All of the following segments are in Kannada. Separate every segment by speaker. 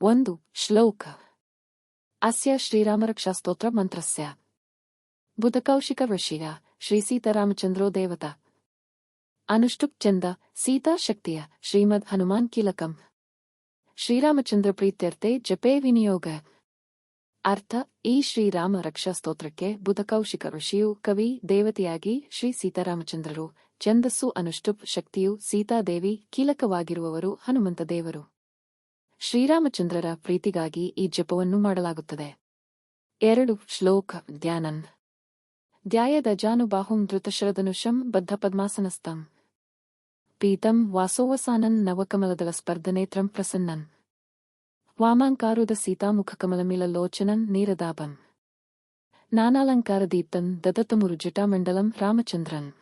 Speaker 1: ಒಂದು ಶ್ಲೋಕ. ಅಸ್ಯ ಶ್ರೀರಾಮರಕ್ಷಾಸ್ತೋತ್ರ ಮಂತ್ರಸ್ಯ. ಬುಧಕೌಶಿಕ ಋಷಿಯ ಶ್ರೀ ಸೀತಾರಾಮಚಂದ್ರೋ ದೇವತಾ. ಅನುಷ್ಟುಪ್ ಚಂದ ಸೀತಾ ಶಕ್ತಿಯ ಶ್ರೀಮದ್ ಹನುಮಾನ್ ಕೀಲಕಂ. ಶ್ರೀರಾಮಚಂದ್ರ ಪ್ರೀತ್ಯರ್ಥೆ ಜಪೇ ವಿನಿಯೋಗ. ಅರ್ಥ, ಈ ಶ್ರೀರಾಮ ರಕ್ಷಾ ಸ್ತೋತ್ರಕ್ಕೆ ಬುಧಕೌಶಿಕ ಋಷಿಯು ಕವಿ, ದೇವತೆಯಾಗಿ ಶ್ರೀ ಸೀತಾರಾಮಚಂದ್ರರು, ಛಂದಸ್ಸು ಅನುಷ್ಟುಪ್ ಶಕ್ತಿಯು ಸೀತಾದೇವಿ ಕೀಲಕವಾಗಿರುವವರು ಹನುಮಂತ ದೇವರು ಶ್ರೀರಾಮಚಂದ್ರರ ಪ್ರೀತಿಗಾಗಿ ಈ ಜಪವನ್ನು ಮಾಡಲಾಗುತ್ತದೆ. ಎರಡು, ಶ್ಲೋಕ ಧ್ಯಾನನ್ ಧ್ಯಾಯದ ಜಾನುಬಾಹುಂ ಧೃತಶರದನುಷಂ ಬದ್ಧ ಪದ್ಮಾಸನಸ್ಥಂ. ಪೀತಂ ವಾಸೋವಸಾನನ್ ನವಕಮಲದಳ ಸ್ಪರ್ಧನೇತ್ರಂ ಪ್ರಸನ್ನನ್ ವಾಮಾಂಕಾರುದ ಸೀತಾಮುಖಕಮಲಮಿಲಲೋಚನನ್ ನೀರದಾಭಂ ನಾನಾಲಂಕಾರದೀಪ್ತನ್ ದದತಮುರು ಜಟಾಮಂಡಲಂ ರಾಮಚಂದ್ರನ್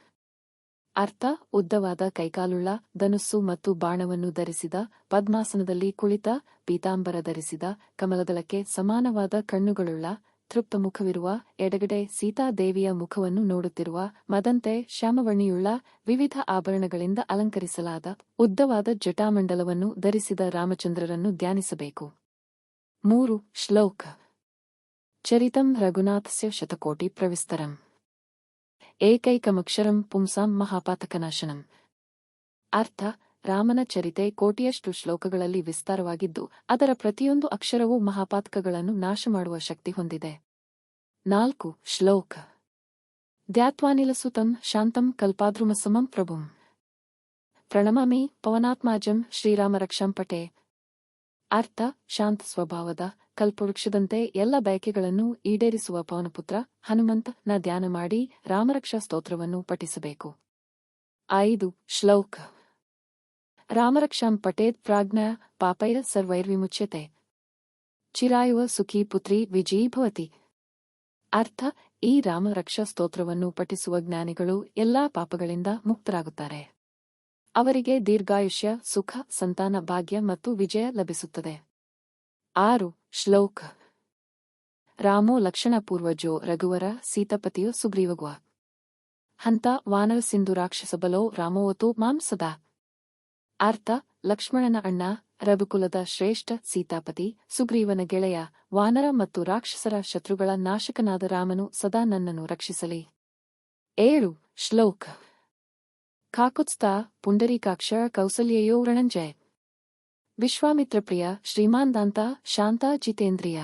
Speaker 1: ಅರ್ಥ, ಉದ್ದವಾದ ಕೈಕಾಲುಳ್ಳ ಧನುಸ್ಸು ಮತ್ತು ಬಾಣವನ್ನು ಧರಿಸಿದ, ಪದ್ಮಾಸನದಲ್ಲಿ ಕುಳಿತ, ಪೀತಾಂಬರ ಧರಿಸಿದ, ಕಮಲದಳಕ್ಕೆ ಸಮಾನವಾದ ಕಣ್ಣುಗಳುಳ್ಳ, ತೃಪ್ತ ಮುಖವಿರುವ, ಎಡಗಡೆ ಸೀತಾದೇವಿಯ ಮುಖವನ್ನು ನೋಡುತ್ತಿರುವ, ಮದಂತೆ ಶ್ಯಾಮವರ್ಣಿಯುಳ್ಳ ವಿವಿಧ ಆಭರಣಗಳಿಂದ ಅಲಂಕರಿಸಲಾದ, ಉದ್ದವಾದ ಜಟಾಮಂಡಲವನ್ನು ಧರಿಸಿದ ರಾಮಚಂದ್ರರನ್ನು ಧ್ಯಾನಿಸಬೇಕು. ಮೂರು ಶ್ಲೋಕ. ಚರಿತಂ ರಘುನಾಥಸ್ಯ ಶತಕೋಟಿ ಪ್ರವಿಸ್ತರಂ. ಏಕೈಕಮಕ್ಷರಂ ಪುಂಸಾಂ ಮಹಾಪಾತಕನಾಶನಂ. ಅರ್ಥ, ರಾಮನ ಚರಿತೆ ಕೋಟಿಯಷ್ಟು ಶ್ಲೋಕಗಳಲ್ಲಿ ವಿಸ್ತಾರವಾಗಿದ್ದು, ಅದರ ಪ್ರತಿಯೊಂದು ಅಕ್ಷರವೂ ಮಹಾಪಾತಕಗಳನ್ನು ನಾಶ ಮಾಡುವ ಶಕ್ತಿ ಹೊಂದಿದೆ. ನಾಲ್ಕು, ಶ್ಲೋಕ. ದ್ಯಾತ್ವಾನಿಲಸುತಂ ಶಾಂತಂ ಕಲ್ಪಾದ್ರುಮಸಮಂ ಪ್ರಭುಂ. ಪ್ರಣಮಾಮಿ ಪವನಾತ್ಮಾಜಂ ಶ್ರೀರಾಮರಕ್ಷಂ ಪಟೆ. ಅರ್ಥ, ಶಾಂತ ಸ್ವಭಾವದ, ಕಲ್ಪವೃಕ್ಷದಂತೆ ಎಲ್ಲ ಬಯಕೆಗಳನ್ನು ಈಡೇರಿಸುವ ಪವನಪುತ್ರ ಹನುಮಂತನ ಧ್ಯಾನ ಮಾಡಿ ರಾಮರಕ್ಷಾ ಸ್ತೋತ್ರವನ್ನು ಪಠಿಸಬೇಕು. ಐದು, ಶ್ಲೋಕ. ರಾಮರಕ್ಷಾಂ ಪಟೇತ್ ಪ್ರಾಜ್ಞ ಪಾಪೈರ ಸರ್ವೈರ್ವಿಮುಚ್ಯತೆ. ಚಿರಾಯುವ ಸುಖಿ ಪುತ್ರಿ ವಿಜಯೀಭವತಿ ಅರ್ಥ, ಈ ರಾಮರಕ್ಷಾ ಸ್ತೋತ್ರವನ್ನು ಪಠಿಸುವ ಜ್ಞಾನಿಗಳು ಎಲ್ಲಾ ಪಾಪಗಳಿಂದ ಮುಕ್ತರಾಗುತ್ತಾರೆ. ಅವರಿಗೆ ದೀರ್ಘಾಯುಷ್ಯ, ಸುಖ, ಸಂತಾನ, ಭಾಗ್ಯ ಮತ್ತು ವಿಜಯ ಲಭಿಸುತ್ತದೆ. ಆರು, ಶ್ಲೋಕ. ರಾಮೋ ಲಕ್ಷಣ ಪೂರ್ವಜೋ, ರಘುವರ, ಸೀತಪತಿಯೋ ಸುಗ್ರೀವಗುವ ಹಂತ, ವಾನರ ಸಿಂಧು ರಾಕ್ಷಸ ಬಲೋ, ರಾಮೋವತು, ಮಾಂ ಸದಾ. ಅರ್ಥ, ಲಕ್ಷ್ಮಣನ ಅಣ್ಣ, ರಘುಕುಲದ ಶ್ರೇಷ್ಠ, ಸೀತಾಪತಿ, ಸುಗ್ರೀವನ ಗೆಳೆಯ, ವಾನರ ಮತ್ತು ರಾಕ್ಷಸರ ಶತ್ರುಗಳ ನಾಶಕನಾದ ರಾಮನು ಸದಾ ನನ್ನನ್ನು ರಕ್ಷಿಸಲಿ. ಏಳು, ಶ್ಲೋಕ. ಕಾಕುತ್ಸ್ತಾ ಪುಂಡರೀಕಾಕ್ಷ ಕೌಸಲ್ಯಯೋ ರಣಂಜಯ. ವಿಶ್ವಾಮಿತ್ರ ಪ್ರಿಯ ಶ್ರೀಮಾಂದಾಂತ ಶಾಂತ ಜಿತೇಂದ್ರಿಯ.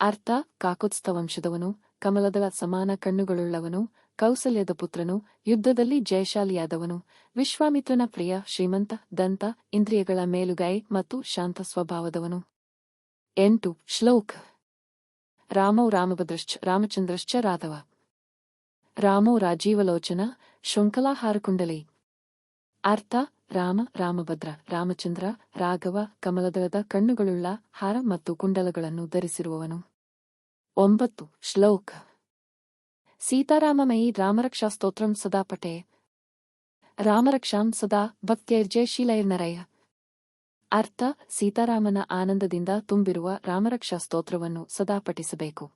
Speaker 1: ಅರ್ಥ, ಕಾಕುತ್ಸ್ತ ವಂಶದವನು, ಕಮಲದ ಸಮಾನ ಕಣ್ಣುಗಳುಳ್ಳವನು, ಕೌಸಲ್ಯದ ಪುತ್ರನು, ಯುದ್ಧದಲ್ಲಿ ಜಯಶಾಲಿಯಾದವನು, ವಿಶ್ವಾಮಿತ್ರನ ಪ್ರಿಯ ಶ್ರೀಮಂತ, ದಂತ, ಇಂದ್ರಿಯಗಳ ಮೇಲುಗೈ ಮತ್ತು ಶಾಂತ ಸ್ವಭಾವದವನು. ಎಂಟು, ಶ್ಲೋಕ್. ರಾಮೌ ರಾಮಭದ್ರಶ್ಚ ರಾಮಚಂದ್ರಶ್ಚ ರಾಧವ. ರಾಮೋ ರಾಜೀವಲೋಚನ ಶೃಂಖಲಾಹಾರಕುಂಡಲಿ ಅರ್ಥ, ರಾಮ, ರಾಮಭದ್ರ, ರಾಮಚಂದ್ರ, ರಾಘವ, ಕಮಲದಳದ ಕಣ್ಣುಗಳುಳ್ಳ ಹಾರ ಮತ್ತು ಕುಂಡಲಗಳನ್ನು ಧರಿಸಿರುವವನು. ಒಂಬತ್ತು, ಶ್ಲೋಕ. ಸೀತಾರಾಮಮಯಿ ರಾಮರಕ್ಷಾ ಸ್ತೋತ್ರಂ ಸದಾ ಪಟೆ ರಾಮರಕ್ಷಾಂ ಸದಾ ಭಕ್ತ್ಯರ್ಜಯಶೀಲೈರ್ನರಯ ಅರ್ಥ, ಸೀತಾರಾಮನ ಆನಂದದಿಂದ ತುಂಬಿರುವ ರಾಮರಕ್ಷಾ ಸ್ತೋತ್ರವನ್ನು ಸದಾ ಪಠಿಸಬೇಕು.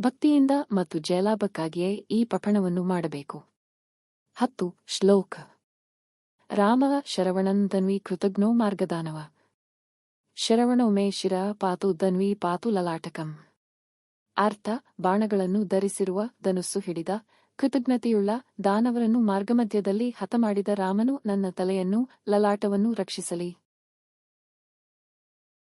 Speaker 1: ಭಕ್ತಿಯಿಂದ ಮತ್ತು ಜಯಲಾಭಕ್ಕಾಗಿಯೇ ಈ ಪಠಣವನ್ನು ಮಾಡಬೇಕು. ಹತ್ತು, ಶ್ಲೋಕ. ರಾಮ ಶರವಣನ್ ಧನ್ವಿ ಕೃತಜ್ಞೋ ಮಾರ್ಗದಾನವ. ಶರವಣೋ ಮೇ ಶಿರ ಪಾತು ದನ್ವಿ ಪಾತು ಲಲಾಟಕಂ. ಅರ್ಥ, ಬಾಣಗಳನ್ನು ಧರಿಸಿರುವ ಧನುಸ್ಸು ಹಿಡಿದ ಕೃತಜ್ಞತೆಯುಳ್ಳ ದಾನವರನ್ನು ಮಾರ್ಗಮಧ್ಯದಲ್ಲಿ ಹತಮಾಡಿದ ರಾಮನು ನನ್ನ ತಲೆಯನ್ನು, ಲಲಾಟವನ್ನು ರಕ್ಷಿಸಲಿ.